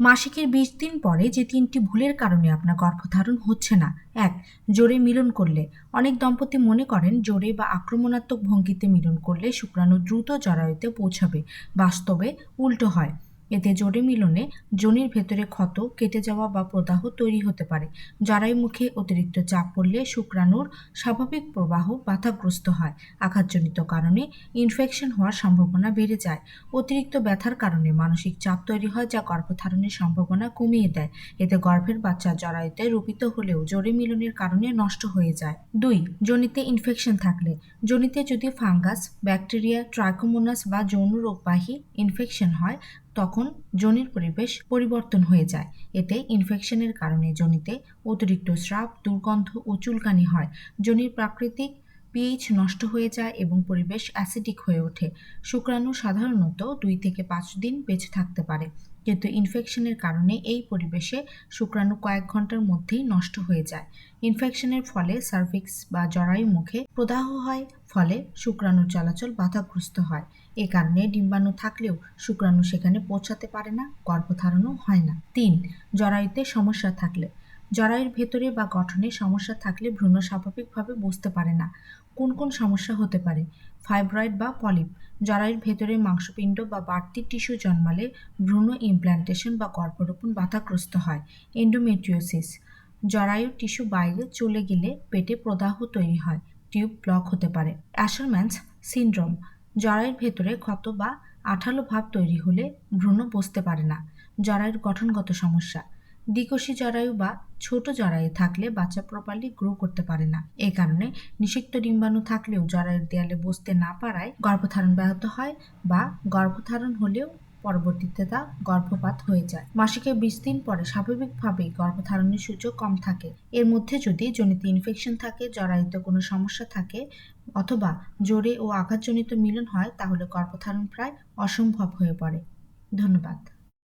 মাসিকের বিশ দিন পরে যে তিনটি ভুলের কারণে আপনার গর্ভধারণ হচ্ছে না। এক, জোরে মিলন করলে। অনেক দম্পতি মনে করেন, জোরে বা আক্রমণাত্মক ভঙ্গিতে মিলন করলে শুক্রাণু দ্রুত জরায়ুতে পৌঁছাবে। বাস্তবে উল্টো হয়। এতে জোরে মিলনে যোনির ভেতরে ক্ষত, কেটে যাওয়া বা প্রদাহ তৈরি হতে পারে জরায়ু মুখে অতিরিক্ত চাপ পড়লে শুক্রাণুর স্বাভাবিক প্রবাহ বাধাগ্রস্ত হয়। আঘাতজনিত কারণে ইনফেকশন হওয়ার সম্ভাবনা বেড়ে যায়। অতিরিক্ত ব্যথার কারণে মানসিক চাপ তৈরি হয়, যা গর্ভধারণের সম্ভাবনা কমিয়ে দেয়। এতে গর্ভের বাচ্চা জরায়ুতে রূপিত হলেও জোরে মিলনের কারণে নষ্ট হয়ে যায়। দুই যোনিতে ইনফেকশন থাকলে। যোনিতে যদি ফাঙ্গাস, ব্যাকটেরিয়া ট্রাইকোমোনাস বা যৌন রোগবাহী ইনফেকশন হয় তখন জনির পরিবেশ পরিবর্তন হয়ে যায়। এতে ইনফেকশনের কারণে জনিতে অতিরিক্ত স্রাব, দুর্গন্ধ ও চুলকানি হয়। জনির প্রাকৃতিক পিএইচ নষ্ট হয়ে যায় এবং পরিবেশ অ্যাসিডিক হয়ে ওঠে। শুক্রাণু সাধারণত দুই থেকে পাঁচ দিন বেঁচে থাকতে পারে। কিন্তু ইনফেকশনের কারণে এই পরিবেশে শুক্রাণু কয়েক ঘণ্টার মধ্যেই নষ্ট হয়ে যায়। ইনফেকশনের ফলে সার্ভিক্স বা জরায়ু মুখে প্রদাহ হয়, ফলে শুক্রাণুর চলাচল বাধাগ্রস্ত হয়। এ কারণে ডিম্বাণু থাকলেও শুক্রাণু সেখানে পৌঁছাতে পারে না, গর্ভধারণও হয় না। তিন, জরায়ুতে সমস্যা থাকলে। জরায়ুর ভেতরে বা গঠনে সমস্যা থাকলে ভ্রূণ স্বাভাবিকভাবে বুঝতে পারে না। কোন কোন সমস্যা হতে পারে? ফাইব্রয়েড বা পলিপ। জরায়ুর ভেতরে মাংসপিণ্ড বা বাড়তি টিস্যু জন্মালে ভ্রূণ ইমপ্ল্যান্টেশন বা গর্ভরোপণ বাধাগ্রস্ত হয়, এন্ডোমেট্রিওসিস। জরায়ুর টিস্যু বাইরে চলে গেলে পেটে প্রদাহ তৈরি হয়, টিউব ব্লক হতে পারে। Asherman's syndrome. জরায়ুর ভেতরে ক্ষত বা আঠালো ভাব তৈরি হলে ভ্রূণ বসতে পারে না। জরায়ুর গঠনগত সমস্যা। দ্বিকোষী জরায়ু বা ছোট জরায়ু থাকলে বাচ্চা প্রপারলি গ্রো করতে পারে না। এই কারণে নিষিক্ত ডিম্বাণু থাকলেও জরায়ুর দেয়ালে বসতে না পারায় গর্ভধারণ ব্যাহত হয় বা গর্ভধারণ হলেও পরবর্তীতে তা গর্ভপাত হয়ে যায়। মাসিকের বিশ দিন পরে স্বাভাবিকভাবেই গর্ভধারণের সুযোগ কম থাকে। এর মধ্যে যদি জনিতে ইনফেকশন থাকে, জরায়ুতে কোনো সমস্যা থাকে অথবা জোরে ও আঘাতজনিত মিলন হয়, তাহলে গর্ভধারণ প্রায় অসম্ভব হয়ে পড়ে। ধন্যবাদ।